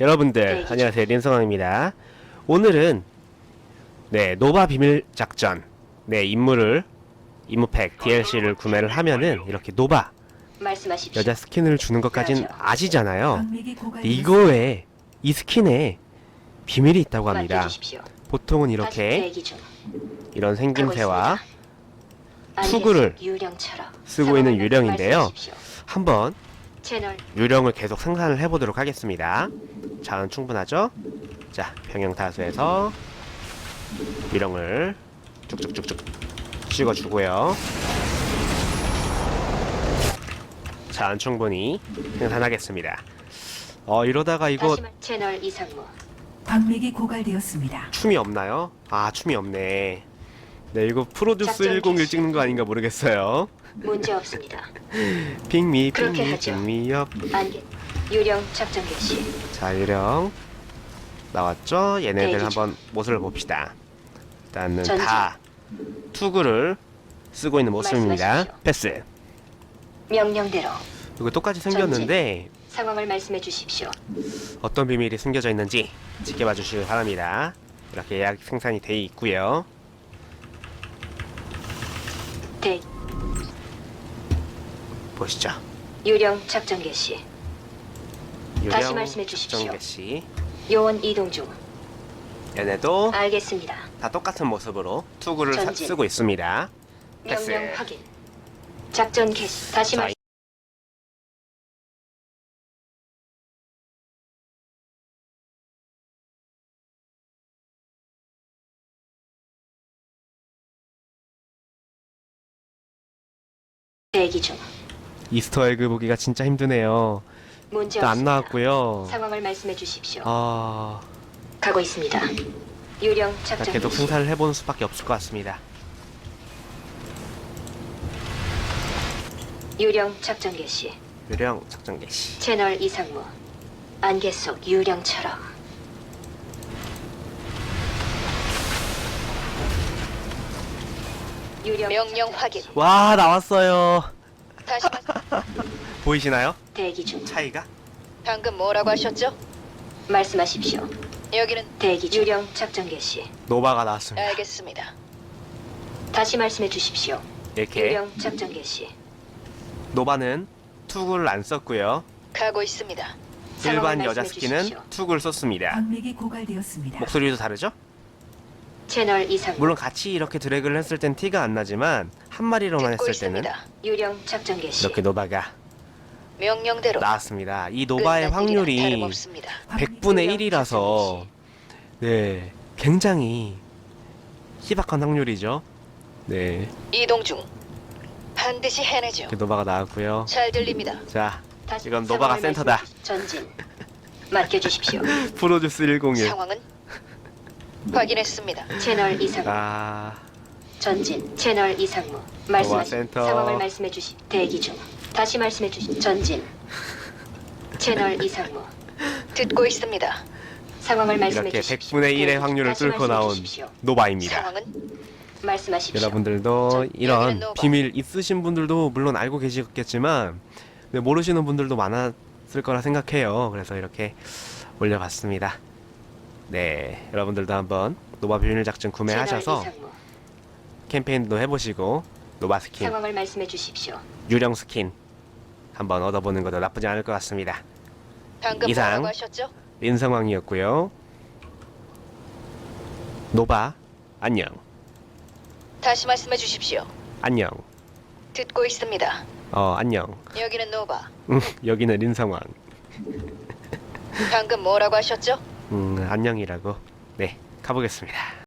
여러분들 안녕하세요 린성왕입니다. 오늘은 네 노바 비밀 작전 네 임무를 임무팩 DLC를 구매를 하면은 이렇게 노바 말씀하십시오. 여자 스킨을 주는 것까진 아시잖아요. 이거에 이 스킨에 비밀이 있다고 합니다. 보통은 이렇게 대기 중. 이런 생김새와 있습니다. 투구를 유령처럼 쓰고 있는 상황을 유령인데요. 말씀하십시오. 한번 채널 유령을 계속 생산을 해보도록 하겠습니다. 자은 충분하죠? 자, 병영 다수에서 유령을 쭉쭉쭉쭉 찍어주고요. 자은 충분히 생산하겠습니다. 어, 이러다가 이거 다시 말 채널 이상무 광맥이 고갈되었습니다. 춤이 없나요? 아, 춤이 없네. 네, 이거 프로듀스 작전 101 개시. 찍는 거 아닌가 모르겠어요. 문제 없습니다. 핑미, 그렇게 핑미, 하죠. 핑미 업. 안개 유령 작전 개시. 자 유령 나왔죠? 얘네들 대기 중. 한번 모습을 봅시다. 일단은 전진. 다 투구를 쓰고 있는 모습입니다. 말씀하십시오. 패스. 명령대로 이거 똑같이 생겼는데 상황을 말씀해 주십시오. 어떤 비밀이 숨겨져 있는지 지켜봐 주시기 바랍니다. 이렇게 예약 생산이 돼 있고요. 대 보시죠. 유령 작전 개시. 유령 다시 말씀해 주십시오. 작전 개시. 요원 이동 중. 얘네도 알겠습니다. 다 똑같은 모습으로 투구를 사- 전진. 쓰고 있습니다. 명령 확인. 작전 개시. 다시 자, 말 대기 중. 이스터 에그 보기가 진짜 힘드네요. 문제 일단 안 없습니다. 나왔고요. 상황을 말씀해 주십시오. 아. 가고 있습니다. 유령 자, 작전 계속. 생산을 해보는 수밖에 없을 것 같습니다. 유령 작전 개시. 유령 작전 개시. 채널 이상무. 안개 속 유령처럼. 유령 명령 확인. 와 나왔어요. 다시 말- 보이시나요? 대기 중. 차이가? 방금 뭐라고 하셨죠? 말씀하십시오. 여기는 대기 중. 유령 작전 개시. 노바가 나왔습니다. 알겠습니다. 다시 말씀해 주십시오. 이렇게 유령 작전 개시. 노바는 투구를 안 썼고요. 가고 있습니다. 일반 상황을 여자 말씀해 주십시오. 투구를 썼습니다. 광맥이 고갈되었습니다. 목소리도 다르죠? 채널 이상무. 물론 같이 이렇게 드래그를 했을 땐 티가 안 나지만 한 마리로만 듣고 했을 때는 있습니다. 유령 작전 개시. 이렇게 노바가 명령대로 나왔습니다. 이 노바의 끝난 확률이 다름없습니다. 100분의 유령 1이라서 네 굉장히 희박한 확률이죠. 네 이동 중. 반드시 해내죠. 이렇게 노바가 나왔고요. 잘 들립니다. 자 다시 이건 노바가 상황을 센터다. 말씀해. 전진. 맡겨 주십시오. 프로듀스 101. 상황은 확인했습니다. 채널 이상무. 아 전진 채널 이상무 말씀하시 센터. 상황을 말씀해 주시 대기 중 다시 말씀해 주시 전진 채널 이상무 듣고 있습니다. 상황을 말씀해 이렇게 주십시오 100분의 1의 대기. 확률을 다시 뚫고 말씀해 나온 주십시오. 노바입니다. 상황은 말씀하십시오 여러분들도 저- 이런. 비밀 있으신 분들도 물론 알고 계시겠지만 네, 모르시는 분들도 많았을 거라 생각해요. 그래서 이렇게 올려봤습니다. 네, 여러분들도 한번 노바 비밀 작전 구매하셔서 캠페인도 해보시고 노바 스킨, 상황을 말씀해 주십시오 유령 스킨 한번 얻어보는 것도 나쁘지 않을 것 같습니다. 방금 이상. 뭐라고 하셨죠? 린상황이었고요. 노바 안녕, 다시 말씀해 주십시오. 안녕, 듣고 있습니다. 어 안녕. 여기는 노바. 음, 여기는 린상황. 방금 뭐라고 하셨죠? 음, 안녕이라고. 네, 가보겠습니다.